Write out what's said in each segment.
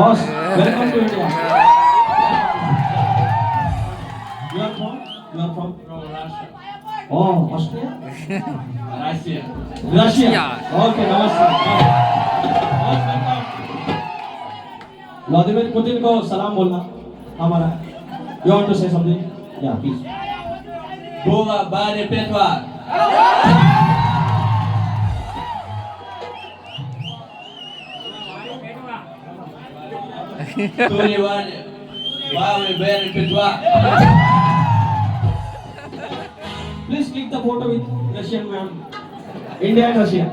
Boss, welcome to India. You are from? You are from? From Russia. Oh, Austria? Russia. Russia. Russia. Okay, namaste. Boss, welcome. Vladimir Putin को सलाम बोलना हमारा You want to say something? Yeah, please. Була Барі Петва. Please click the photo with Russian ma'am India and Russia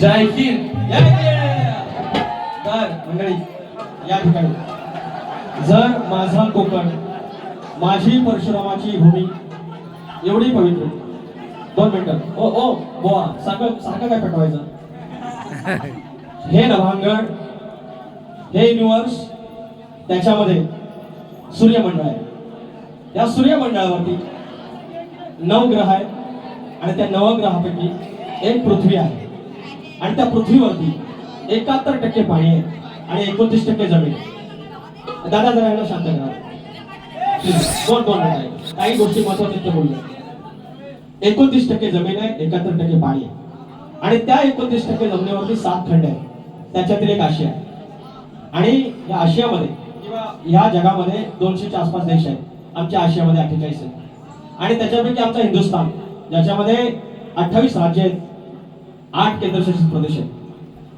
जय या ठिकाणी जर माझा कोकण. माझी परशुरामाची भूमी. एवढी पवित्र. दोन मिनिटं. ओ ओ बोवा सारखं सारखं काय पेटवायचं? हे नभांगण हे युनिवर्स त्याच्यामध्ये सूर्यमंडळ आहे. या सूर्यमंडळावरती नऊ ग्रह आहेत आणि त्या नवग्रहापैकी एक पृथ्वी आहे. आणि त्या पृथ्वीवरती एकाहत्तर टक्के पाणी आहे आणि एकोणतीस टक्के जमीन दादा जरा यांना शांत करा. कोण दोन दोन आहे. काही गोष्टी महत्त्वाच्या बोलल्या एकोणतीस टक्के जमीन आहे एकाहत्तर टक्के पाणी आहे. आणि त्या एकोणतीस टक्के जमिनीवरती सात खंड आहे त्याच्यातील एक आशिया आहे. आणि या आशियामध्ये किंवा या जगामध्ये दोनशेच्या आसपास देश आहेत. आमच्या आशियामध्ये अठ्ठेचाळीस आहेत. आणि त्याच्यापैकी आमचा हिंदुस्थान ज्याच्यामध्ये अठ्ठावीस राज्य आहेत. आठ केंद्रशासित प्रदेश आहेत.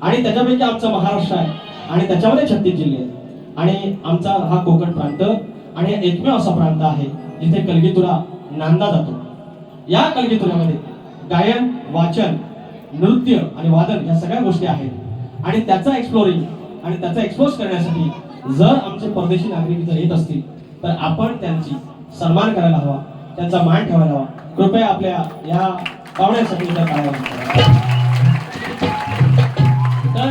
आणि त्याच्यापैकी आमचा महाराष्ट्र आहे. आणि त्याच्यामध्ये छत्तीस जिल्हे आहेत. आणि आमचा हा कोकण प्रांत आणि एकमेव असा प्रांत आहे जिथे कलगीतुरा नांदा जातो. या कलगीतुऱ्यामध्ये गायन वाचन नृत्य आणि वादन या सगळ्या गोष्टी आहेत. आणि त्याचा एक्सप्लोरिंग आणि त्याचा एक्सपोज करण्यासाठी जर आमचे परदेशी नागरिक जर येत असतील तर आपण त्यांची सन्मान करायला हवा त्यांचा मान ठेवायला हवा. कृपया आपल्या या पाहुण्यासाठी तर